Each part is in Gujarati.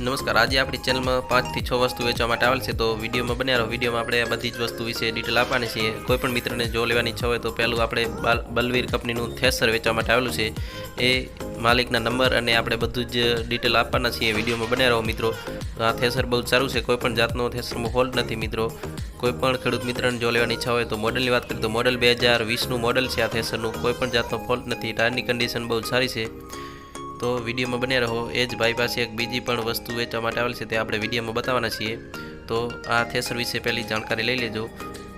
નમસ્કાર. આજે આપણી ચેનલમાં પાંચથી છ વસ્તુ વેચવા માટે આવેલ છે. તો વિડીયોમાં બન્યા રહો. વિડીયોમાં આપણે બધી જ વસ્તુ વિશે ડિટેલ આપવાની છે. કોઈ પણ મિત્રને જો લેવાની ઈચ્છા હોય તો પહેલું આપણે બાલ- બલવીર કંપનીનું થેસર વેચવા માટે આવેલું છે. એ માલિકના નંબર અને આપણે બધું જ ડિટેલ આપવાના છીએ. વિડીયોમાં બન્યા રહો મિત્રો. આ થેસર બહુ સારું છે. કોઈ પણ જાતનો થેસરમાં હોલ્ડ નથી મિત્રો. કોઈ પણ ખેડૂત મિત્રને જો લેવાની ઈચ્છા હોય તો મોડલની વાત કરીએ તો મોડલ બે હજાર વીસનું મોડલ છે આ થેસરનું. કોઈ પણ જાતનો ફોલ્ટ નથી. ટાયરની કન્ડિશન બહુ સારી છે. તો વિડીયોમાં બન્યા રહો. એ જ ભાઈ પાસે એક બીજી પણ વસ્તુ વેચવા માટે આવેલી છે તે આપણે વિડીયોમાં બતાવવાના છીએ. તો આ થેસર વિશે પહેલી જાણકારી લઈ લેજો.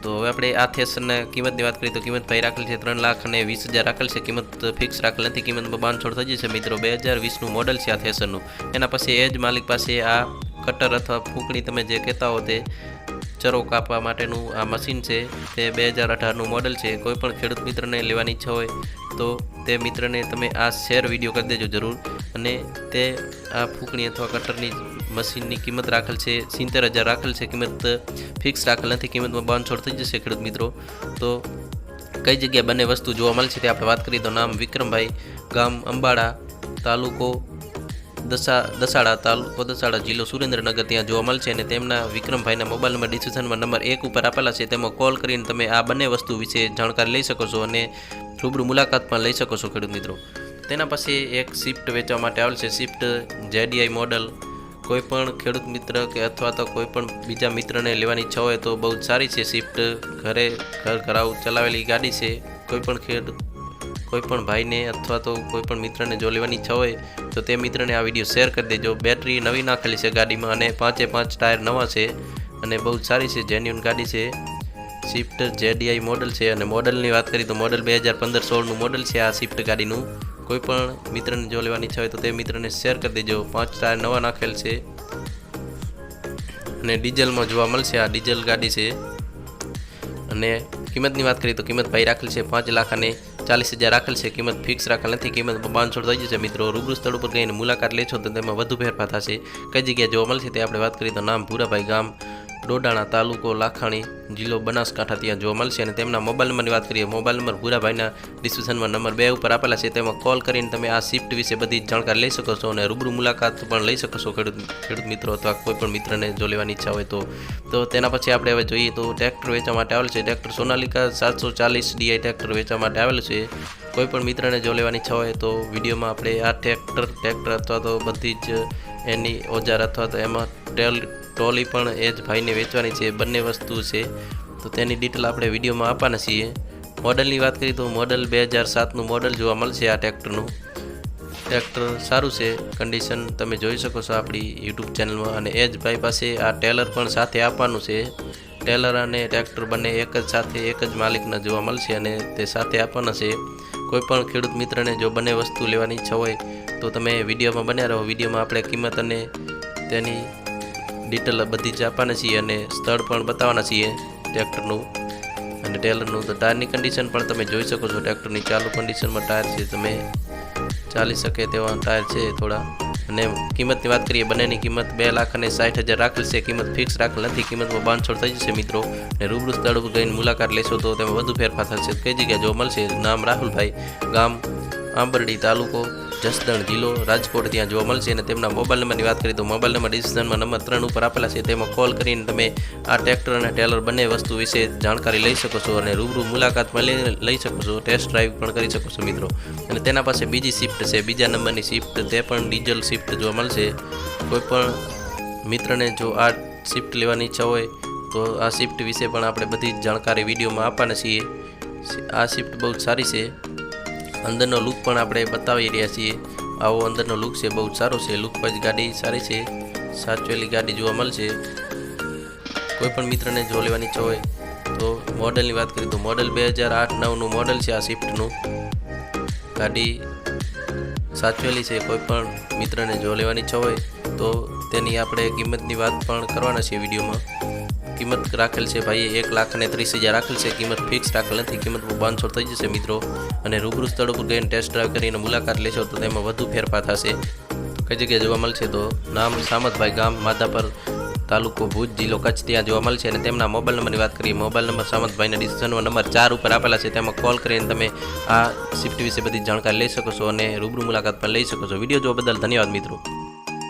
તો હવે આપણે આ થેસરના કિંમતની વાત કરીએ તો કિંમત ભાઈ રાખેલ છે ત્રણ લાખ અને વીસ હજાર રાખેલ છે. કિંમત ફિક્સ રાખેલ નથી. કિંમતમાં બાંધછોડ થઈ જશે મિત્રો. બે હજાર વીસનું મોડલ છે આ થેસરનું. એના પછી એ જ માલિક પાસે આ કટર અથવા ફૂંકણી તમે જે કહેતા હો તે ચરો કાપવા માટેનું આ મશીન છે. તે બે હજાર અઢારનું મોડલ છે. કોઈ પણ ખેડૂત મિત્રને લેવાની ઈચ્છા હોય તો તે મિત્રને તમે આ શેર વીડિયો કરી દેજો જરૂર. અને તે આ ફૂંકણી અથવા કટરની મશીનની કિંમત રાખેલ છે. સિત્તેર હજાર રાખેલ છે. કિંમત ફિક્સ રાખેલ નથી. કિંમતમાં બાંધછોડ થઈ જશે ખેડૂત મિત્રો. તો કઈ જગ્યાએ બંને વસ્તુ જોવા મળશે તે આપણે વાત કરીએ. તો નામ વિક્રમભાઈ, ગામ અંબાડા, તાલુકો દસા દસાડા તાલુકો દસાડા જિલ્લો સુરેન્દ્રનગર ત્યાં જોવા મળશે અને તેમના વિક્રમભાઈના મોબાઈલ નંબર ડિસ્ક્રિપ્શનમાં નંબર એક ઉપર આપેલા છે. તેમાં કોલ કરીને તમે આ બંને વસ્તુ વિશે જાણકારી લઈ શકો છો અને રૂબરૂ મુલાકાત પણ લઈ શકો છો ખેડૂત મિત્રો. તેના પછી એક શિફ્ટ વેચવા માટે આવેલ છે. શિફ્ટ જેડીઆઈ મોડલ કોઈપણ ખેડૂત મિત્ર કે અથવા તો કોઈપણ બીજા મિત્રને લેવાની ઈચ્છા હોય તો બહુ જ સારી છે. શિફ્ટ ઘરે ઘર ઘરાવ ચલાવેલી ગાડી છે. કોઈ પણ ખેડૂત કોઈ પણ ભાઈને અથવા તો કોઈ પણ મિત્રને જો લેવાની ઈચ્છા હોય, તો તે મિત્રને આ વીડિયો શેર કરી દેજો. બેટરી નવી નાખેલી છે ગાડીમાં અને પાંચે પાંચ ટાયર નવા છે અને બહુ જ સારી છે જેન્યુન ગાડી છે. સ્વિફ્ટ જેડીઆઈ મોડલ છે અને મોડલની વાત કરીએ તો મોડલ બે હજાર પંદર સોળનું મોડલ છે આ સ્વિફ્ટ ગાડીનું. કોઈ પણ મિત્રને જો લેવાની ઈચ્છા હોય તો તે મિત્રને શેર કરી દેજો. પાંચ ટાયર નવા નાખેલ છે અને ડીઝલમાં જોવા મળશે આ ડીઝલ ગાડી છે. અને કિંમતની વાત કરીએ તો કિંમત ભાઈ રાખેલ છે પાંચ લાખ અને ચાલીસ હજાર રાખેલ છે. કિંમત ફિક્સ રાખેલ નથી. કિંમત પાંચસો થઈ જશે મિત્રો, રૂબરૂ સ્થળ ઉપર ગઈને મુલાકાત લેશો તો તેમાં વધુ ફેરફાર થશે. કઈ જગ્યાએ જોવા મળશે તે આપણે વાત કરીએ તો નામ ભૂરાભાઈ ગામ ડોડાણા તાલુકો લાખાણી જિલ્લો બનાસકાંઠા ત્યાં જોવા મળશે અને તેમના મોબાઈલ નંબરની વાત કરીએ, મોબાઈલ નંબર ભૂરાભાઈના ડિસ્ક્રિપ્શનમાં નંબર બે ઉપર આપેલા છે, તેમાં કોલ કરીને તમે આ શિફ્ટ વિશે બધી જાણકારી લઈ શકો છો અને રૂબરૂ મુલાકાત પણ લઈ શકો છો ખેડૂત ખેડૂત મિત્રો અથવા કોઈ પણ મિત્રને જો લેવાની ઈચ્છા હોય તો. તો તેના પછી આપણે હવે જોઈએ તો ટ્રેક્ટર વેચવા માટે આવેલ છે, ટ્રેક્ટર સોનાલિકા સાતસો ચાલીસ ડીઆઈ ટ્રેક્ટર વેચવા માટે આવેલું છે. કોઈ પણ મિત્રને જો લેવાની ઈચ્છા હોય તો વિડીયોમાં આપણે આ ટ્રેક્ટર ટ્રેક્ટર અથવા તો બધી જ એની ઓજાર અથવા તો એમાં ટેલ ટ્રોલી પણ એ જ ભાઈને વેચવાની છે, બંને વસ્તુ છે. તો તેની ડિટેલ આપણે વિડીયોમાં આપવાના છીએ. મોડલની વાત કરીએ તો મોડલ બે હજાર સાતનું મોડલ જોવા મળશે આ ટ્રેક્ટરનું. ટ્રેક્ટર સારું છે કન્ડિશન તમે જોઈ શકો છો આપણી યુટ્યુબ ચેનલમાં અને એ જ ભાઈ પાસે આ ટેલર પણ સાથે આપવાનું છે. ટેલર અને ટ્રેક્ટર બંને એક જ સાથે એક જ માલિકના જોવા મળશે અને તે સાથે આપવાના છે. કોઈપણ ખેડૂત મિત્રને જો બંને વસ્તુ લેવાની ઈચ્છા હોય તો તમે વિડીયોમાં બન્યા રહો. વિડીયોમાં આપણે કિંમત અને તેની ડિટેલ બધી જ આપવાના છીએ અને સ્થળ પણ બતાવવાના છીએ ટ્રેક્ટરનું અને ટેલરનું. તો ટાયરની કન્ડિશન પણ તમે જોઈ શકો છો, ટ્રેક્ટરની ચાલુ કન્ડિશનમાં ટાયર છે. તમે ચાલી શકે તેવા ટાયર છે થોડા. અને કિંમતની વાત કરીએ, બંનેની કિંમત બે લાખ અને સાઠ હજાર રાખેલ છે. કિંમત ફિક્સ રાખેલ નથી. કિંમતમાં બાંધછોડ થઈ જશે, મિત્રો. અને રૂબરૂ સ્થળ ઉપર ગઈને મુલાકાત લેશો તો તેમાં વધુ ફેરફાર થશે. કઈ જગ્યાએ જોવા મળશે? નામ રાહુલભાઈ, ગામ આંબરડી તાલુકો જસદણ જિલ્લો રાજકોટ ત્યાં જોવા મળશે અને તેમના મોબાઈલ નંબરની વાત કરીએ તો મોબાઈલ નંબર ડિસ્ક્રિપ્શનમાં નંબર ત્રણ ઉપર આપેલા છે. તેમાં કોલ કરીને તમે આ ટ્રેક્ટર અને ટેલર બંને વસ્તુ વિશે જાણકારી લઈ શકો છો અને રૂબરૂ મુલાકાત લઈ શકો છો. ટેસ્ટ ડ્રાઈવ પણ કરી શકો છો મિત્રો. અને તેના પાસે બીજી શિફ્ટ છે. બીજા નંબરની શિફ્ટ તે પણ ડીઝલ શિફ્ટ જોવા મળશે. કોઈ પણ મિત્રને જો આ શિફ્ટ લેવાની ઈચ્છા હોય તો આ શિફ્ટ વિશે પણ આપણે બધી જાણકારી વિડીયોમાં આપવાના છીએ. આ શિફ્ટ બહુ સારી છે. અંદરનો લુક પણ આપણે બતાવી રહ્યા છીએ. આવો અંદરનો લુક છે, બહુ સારો છે. લુક પછી ગાડી સારી છે. સાચવેલી ગાડી જોવા મળશે. કોઈ પણ મિત્રને જો લેવાની ઈચ્છા હોય તો મોડલની વાત કરીએ તો મોડલ બે હજાર આઠ નવનું મોડલ છે આ સ્વિફ્ટનું ગાડી સાચવેલી છે, કોઈ પણ મિત્રને જો લેવાની ઈચ્છા હોય તો તેની આપણે કિંમતની વાત પણ કરવાના છીએ વિડીયોમાં. કિંમત રાખેલ છે ભાઈએ એક લાખ અને ત્રીસ હજાર રાખેલ છે. કિંમત ફિક્સ રાખેલ નથી. કિંમત પાંચસો થઈ જશે મિત્રો. અને રૂબરૂ સ્થળ ઉપર ગઈને ટેસ્ટ ડ્રાઈવ કરીને મુલાકાત લેશો તો તેમાં વધુ ફેરફાર થશે. કઈ જગ્યાએ જોવા મળશે તો નામ સામતભાઈ ગામ, માધાપર તાલુકો ભુજ જિલ્લો કચ્છ. ત્યાં જોવા મળશે અને તેમના મોબાઈલ નંબરની વાત કરીએ. મોબાઈલ નંબર સામતભાઈના ડિસિઝનનો નંબર ચાર ઉપર આપેલા છે. તેમાં કોલ કરીને તમે આ શિફ્ટ વિશે બધી જાણકારી લઈ શકો છો અને રૂબરૂ મુલાકાત પણ લઈ શકો છો. વીડિયો જોવા બદલ ધન્યવાદ મિત્રો.